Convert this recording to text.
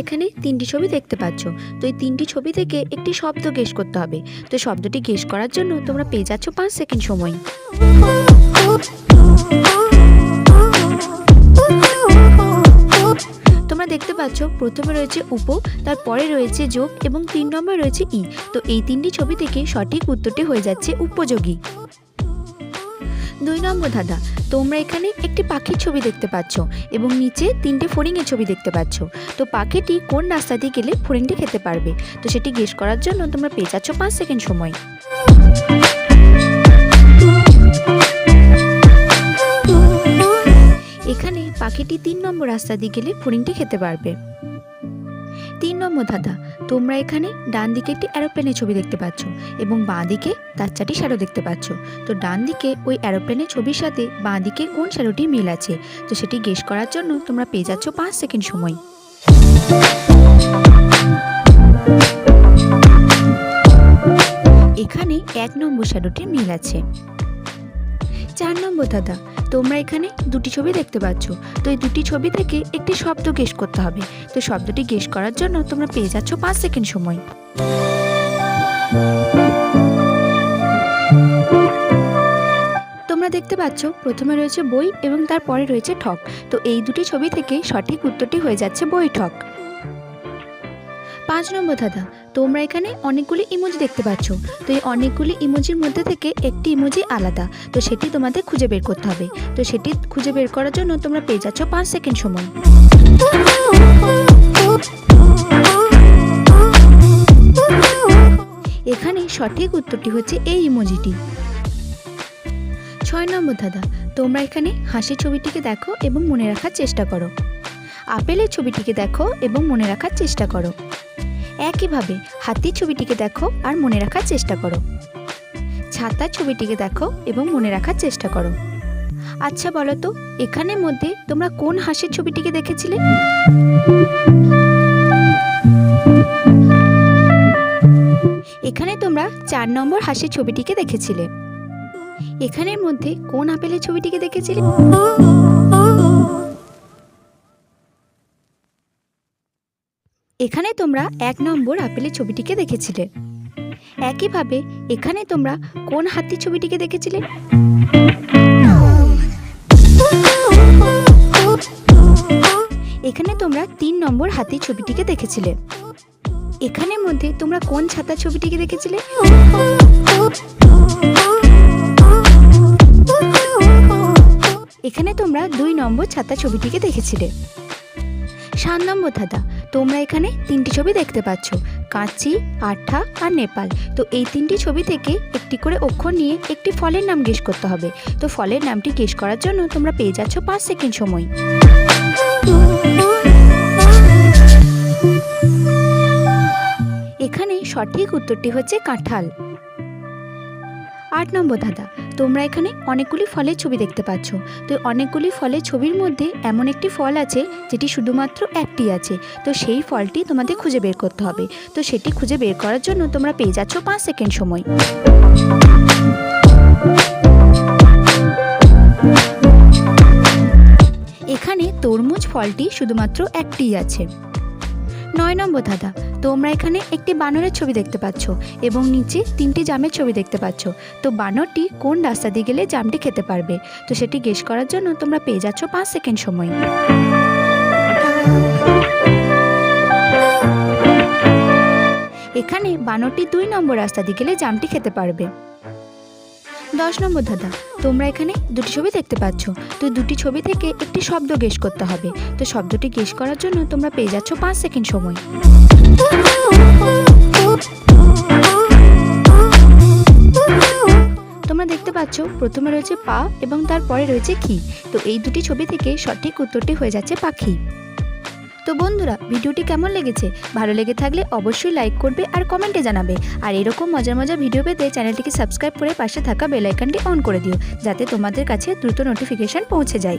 এখানে তিনটি ছবি দেখতে পাচ্ছ। তো এই তিনটি ছবি থেকে একটি শব্দ গেস করতে হবে। তো শব্দটি গেস করার জন্য তোমরা পেয়ে যাচ্ছ পাঁচ সেকেন্ড সময়। তোমরা দেখতে পাচ্ছ, প্রথমে রয়েছে উপ, তারপরে রয়েছে যোগ এবং তিন নম্বর রয়েছে ই। তো এই তিনটি ছবি থেকে সঠিক উত্তরটি হয়ে যাচ্ছে উপযোগী। দুই নম্বর দাদা তোমরা এখানে একটি পাখির ছবি দেখতে পাচ্ছ এবং নিচে তিনটে ফড়িংয়ের ছবি দেখতে পাচ্ছ। তো পাখিটি কোন রাস্তা দিয়ে গেলে ফড়িংটি খেতে পারবে? তো সেটি গেস করার জন্য তোমরা পেয়ে যাচ্ছ পাঁচ সেকেন্ড সময়। এখানে পাখিটি তিন নম্বর রাস্তা দিয়ে গেলে ফড়িংটি খেতে পারবে। তিন নম্বর দাদা তোমরা এখানে ডান দিকে একটি অ্যারোপ্লেনের ছবি দেখতে পাচ্ছ এবং বাঁ দিকে তার চারটি শ্যাডো দেখতে পাচ্ছ। তো ডান দিকে ওই অ্যারোপ্লেনের ছবির সাথে বাঁ দিকে কোন শ্যাডোটি মিল আছে? তো সেটি গেস করার জন্য তোমরা পেয়ে যাচ্ছ পাঁচ সেকেন্ড সময়। এখানে এক নম্বর শ্যাডোটির মিল আছে। চার নম্বর দাদা, তোমরা এখানে দুটি ছবি দেখতে পাচ্ছ। তো এই দুটি ছবি থেকে একটি শব্দ গেস করতে হবে। তো শব্দটি গেস করার জন্য তোমরা পেয়ে যাচ্ছ পাঁচ সেকেন্ড সময়। তোমরা দেখতে পাচ্ছ, প্রথমে রয়েছে বই এবং তারপরে রয়েছে ঠক। তো এই দুটি ছবি থেকে সঠিক উত্তরটি হয়ে যাচ্ছে বই ঠক। পাঁচ নম্বর দাদা তোমরা এখানে অনেকগুলি ইমোজি দেখতে পাচ্ছ। তো এই অনেকগুলি ইমোজির মধ্যে থেকে একটি ইমোজি আলাদা। তো সেটি তোমাদের খুঁজে বের করতে হবে। তো সেটি খুঁজে বের করার জন্য তোমরা পেয়ে যাচ্ছ পাঁচ সেকেন্ড সময়। এখানে সঠিক উত্তরটি হচ্ছে এই ইমোজিটি ছয় নম্বর দাদা তোমরা এখানে হাসির ছবিটিকে দেখো এবং মনে রাখার চেষ্টা করো। আপেলের ছবিটিকে দেখো এবং মনে রাখার চেষ্টা করো। একইভাবে হাতির ছবিটিকে দেখো আর মনে রাখার চেষ্টা করো। ছাতার ছবিটিকে দেখো এবং মনে রাখার চেষ্টা করো। আচ্ছা বলো তো, এখানের মধ্যে তোমরা কোন হাসির ছবিটিকে দেখেছিলে? এখানে তোমরা চার নম্বর হাসির ছবিটিকে দেখেছিলে। এখানের মধ্যে কোন আপেলের ছবিটিকে দেখেছিলে? এখানে তোমরা এক নম্বর আপেলের ছবিটিকে দেখেছিলে। একইভাবে এখানে তোমরা কোন হাতির ছবিটিকে দেখেছিলে? এখানে তোমরা তিন নম্বর হাতির ছবিটিকে দেখেছিলে। এখানের মধ্যে তোমরা কোন ছাতার ছবিটিকে দেখেছিলে? এখানে তোমরা দুই নম্বর ছাতা ছবিটিকে দেখেছিলে। সাত নম্বর দাদা তোমরা এখানে তিনটি ছবি দেখতে পাচ্ছ, কাঁচি, আঠা আর নেপাল। তো এই তিনটি ছবি থেকে একটি করে অক্ষর নিয়ে একটি ফলের নাম গেস করতে হবে। তো ফলের নামটি গেস করার জন্য তোমরা পেয়ে যাচ্ছ পাঁচ সেকেন্ড সময়। এখানে সঠিক উত্তরটি হচ্ছে কাঁঠাল। আট নম্বর দাদা তোমরা এখানে অনেকগুলি ফলের ছবি দেখতে পাচ্ছ। তো অনেকগুলি ফলের ছবির মধ্যে এমন একটি ফল আছে, যেটি শুধুমাত্র একটি আছে। তো সেই ফলটি তোমাদের খুঁজে বের করতে হবে। তো সেটি খুঁজে বের করার জন্য তোমরা পেয়ে যাচ্ছ পাঁচ সেকেন্ড সময়। এখানে তরমুজ ফলটি শুধুমাত্র একটিই আছে। নয় নম্বর দাদা তোমরা এখানে একটি বানরের ছবি দেখতে পাচ্ছ এবং নিচে তিনটি জামের ছবি দেখতে পাচ্ছ। তো বানরটি কোন রাস্তা দিয়ে গেলে জামটি খেতে পারবে? তো সেটি গেস করার জন্য তোমরা পেয়ে যাচ্ছ পাঁচ সেকেন্ড সময়। এখানে বানরটি দুই নম্বর রাস্তা দিয়ে গেলে জামটি খেতে পারবে। দশ নম্বর দাদা তোমরা এখানে দুটি ছবি দেখতে পাচ্ছ। তো দুটি ছবি থেকে একটি শব্দ গেস করতে হবে। তো শব্দটি গেস করার জন্য তোমরা পেয়ে যাচ্ছ পাঁচ সেকেন্ড সময়। তোমরা দেখতে পাচ্ছ, প্রথমে রয়েছে পা এবং তারপরে রয়েছে কি। তো এই দুটি ছবি থেকে সঠিক উত্তরটি হয়ে যাচ্ছে পাখি। তো বন্ধুরা, ভিডিওটি কেমন লেগেছে? ভালো লেগে থাকলে অবশ্যই লাইক করবে আর কমেন্টে জানাবে। আর এরকম মজার মজার ভিডিও পেতে চ্যানেলটিকে সাবস্ক্রাইব করে পাশে থাকা বেলাইকানটি অন করে দিও, যাতে তোমাদের কাছে দ্রুত নোটিফিকেশান পৌঁছে যায়।